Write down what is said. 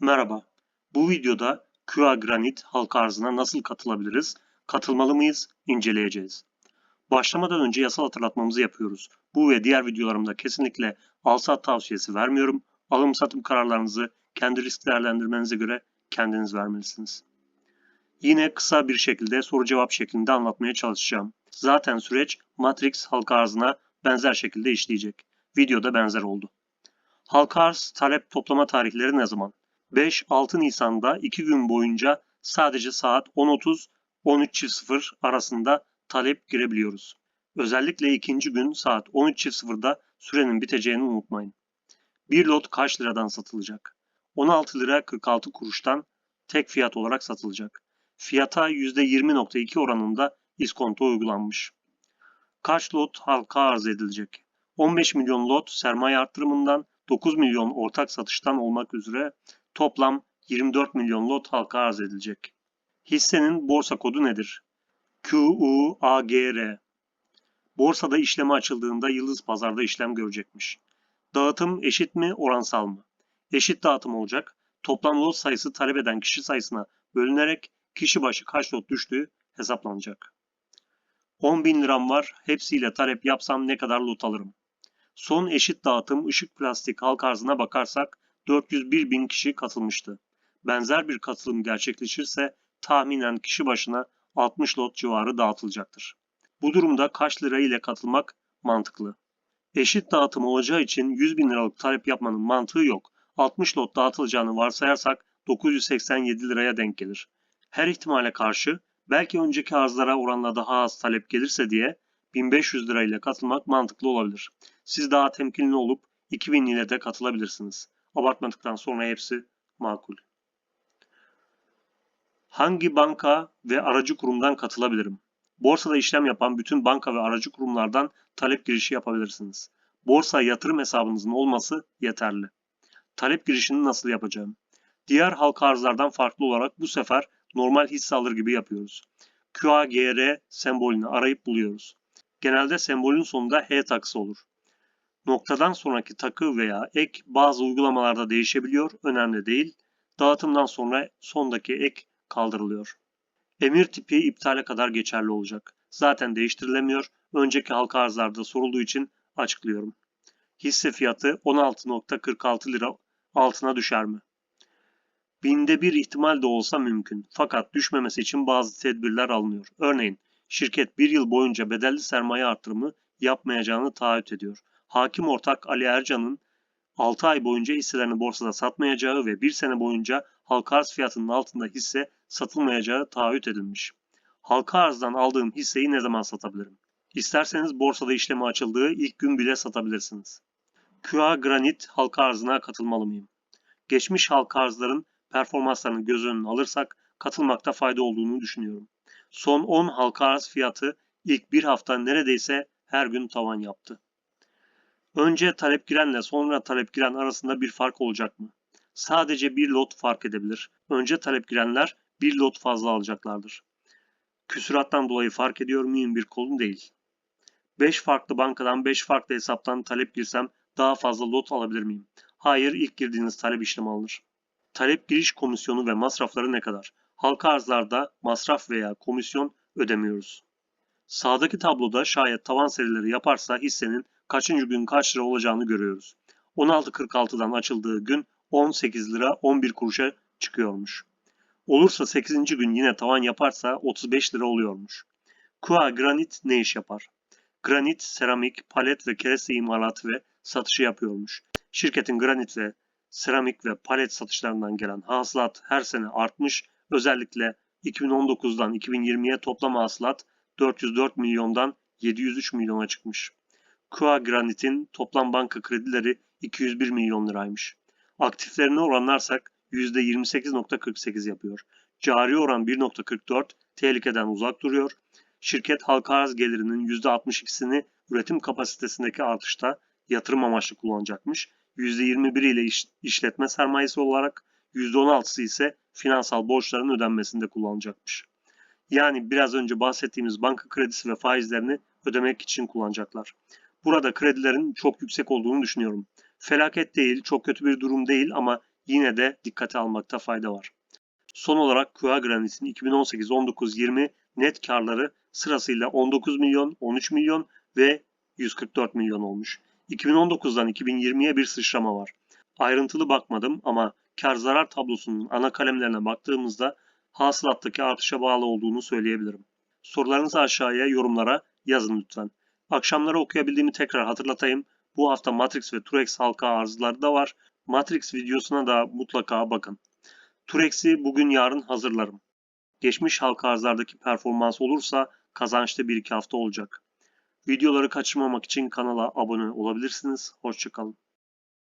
Merhaba. Bu videoda QA Granit halka arzına nasıl katılabiliriz, katılmalı mıyız, inceleyeceğiz. Başlamadan önce yasal hatırlatmamızı yapıyoruz. Bu ve diğer videolarımda kesinlikle al-sat tavsiyesi vermiyorum. Alım satım kararlarınızı kendi risk değerlendirmenize göre kendiniz vermelisiniz. Yine kısa bir şekilde soru cevap şeklinde anlatmaya çalışacağım. Zaten süreç Matrix halka arzına benzer şekilde işleyecek. Videoda benzer oldu. Halka arz talep toplama tarihleri ne zaman? 5-6 Nisan'da 2 gün boyunca sadece saat 10.30-13.00 arasında talep girebiliyoruz. Özellikle ikinci gün saat 13.00'da sürenin biteceğini unutmayın. Bir lot kaç liradan satılacak? 16 lira 46 kuruştan tek fiyat olarak satılacak. Fiyata %20.2 oranında iskonto uygulanmış. Kaç lot halka arz edilecek? 15 milyon lot sermaye artırımından 9 milyon ortak satıştan olmak üzere toplam 24 milyon lot halka arz edilecek. Hissenin borsa kodu nedir? QUAGR. Borsada işleme açıldığında Yıldız Pazar'da işlem görecekmiş. Dağıtım eşit mi, oransal mı? Eşit dağıtım olacak. Toplam lot sayısı talep eden kişi sayısına bölünerek kişi başı kaç lot düştüğü hesaplanacak. 10 bin liram var, hepsiyle talep yapsam ne kadar lot alırım? Son eşit dağıtım ışık plastik halk arzına bakarsak 401 bin kişi katılmıştı. Benzer bir katılım gerçekleşirse tahminen kişi başına 60 lot civarı dağıtılacaktır. Bu durumda kaç lira ile katılmak mantıklı? Eşit dağıtım olacağı için 100 bin liralık talep yapmanın mantığı yok. 60 lot dağıtılacağını varsayarsak 987 liraya denk gelir. Her ihtimale karşı belki önceki arzlara oranla daha az talep gelirse diye 1500 lira ile katılmak mantıklı olabilir. Siz daha temkinli olup 2000 ile de katılabilirsiniz. Abartmadıktan sonra hepsi makul. Hangi banka ve aracı kurumdan katılabilirim? Borsada işlem yapan bütün banka ve aracı kurumlardan talep girişi yapabilirsiniz. Borsa yatırım hesabınızın olması yeterli. Talep girişini nasıl yapacağım? Diğer halka arzlardan farklı olarak bu sefer normal hisse alır gibi yapıyoruz. QAGR sembolünü arayıp buluyoruz. Genelde sembolün sonunda H takısı olur. Noktadan sonraki takı veya ek bazı uygulamalarda değişebiliyor, önemli değil. Dağıtımdan sonra sondaki ek kaldırılıyor. Emir tipi iptale kadar geçerli olacak. Zaten değiştirilemiyor. Önceki halka arzlarda sorulduğu için açıklıyorum. Hisse fiyatı 16.46 lira altına düşer mi? Binde bir ihtimal de olsa mümkün. Fakat düşmemesi için bazı tedbirler alınıyor. Örneğin şirket bir yıl boyunca bedelli sermaye artırımı yapmayacağını taahhüt ediyor. Hakim ortak Ali Ercan'ın 6 ay boyunca hisselerini borsada satmayacağı ve 1 sene boyunca halka arz fiyatının altında hisse satılmayacağı taahhüt edilmiş. Halka arzdan aldığım hisseyi ne zaman satabilirim? İsterseniz borsada işlemi açıldığı ilk gün bile satabilirsiniz. QA Granit halka arzına katılmalı mıyım? Geçmiş halka arzların performanslarını göz önüne alırsak katılmakta fayda olduğunu düşünüyorum. Son 10 halka arz fiyatı ilk bir hafta neredeyse her gün tavan yaptı. Önce talep girenle sonra talep giren arasında bir fark olacak mı? Sadece bir lot fark edebilir. Önce talep girenler bir lot fazla alacaklardır. Küsurattan dolayı fark ediyor muyum bir kolum değil. 5 farklı bankadan 5 farklı hesaptan talep girsem daha fazla lot alabilir miyim? Hayır ilk girdiğiniz talep işlemi alınır. Talep giriş komisyonu ve masrafları ne kadar? Halka arzlarda masraf veya komisyon ödemiyoruz. Sağdaki tabloda şayet tavan serileri yaparsa hissenin kaçıncı gün kaç lira olacağını görüyoruz. 16.46'dan açıldığı gün 18 lira 11 kuruşa çıkıyormuş. Olursa 8. gün yine tavan yaparsa 35 lira oluyormuş. Kua Granit ne iş yapar? Granit, seramik, palet ve kereste imalatı ve satışı yapıyormuş. Şirketin granit ve seramik ve palet satışlarından gelen hasılat her sene artmış. Özellikle 2019'dan 2020'ye toplam hasılat 404 milyondan 703 milyona çıkmış. Kua Granit'in toplam banka kredileri 201 milyon liraymış. Aktiflerine oranlarsak %28.48 yapıyor. Cari oran 1.44 tehlikeden uzak duruyor. Şirket halka arz gelirinin %62'sini üretim kapasitesindeki artışta yatırım amaçlı kullanacakmış. %21 ile iş, işletme sermayesi olarak %16'sı ise finansal borçların ödenmesinde kullanacakmış. Yani biraz önce bahsettiğimiz banka kredisi ve faizlerini ödemek için kullanacaklar. Burada kredilerin çok yüksek olduğunu düşünüyorum. Felaket değil, çok kötü bir durum değil ama yine de dikkate almakta fayda var. Son olarak QA Grandis'in 2018, 19, 20 net karları sırasıyla 19 milyon, 13 milyon ve 144 milyon olmuş. 2019'dan 2020'ye bir sıçrama var. Ayrıntılı bakmadım ama kar zarar tablosunun ana kalemlerine baktığımızda hasılattaki artışa bağlı olduğunu söyleyebilirim. Sorularınızı aşağıya yorumlara yazın lütfen. Akşamları okuyabildiğimi tekrar hatırlatayım. Bu hafta Matrix ve Turex halka arzları da var. Matrix videosuna da mutlaka bakın. Turex'i bugün yarın hazırlarım. Geçmiş halka arzlardaki performans olursa kazançta 1-2 hafta olacak. Videoları kaçırmamak için kanala abone olabilirsiniz. Hoşçakalın.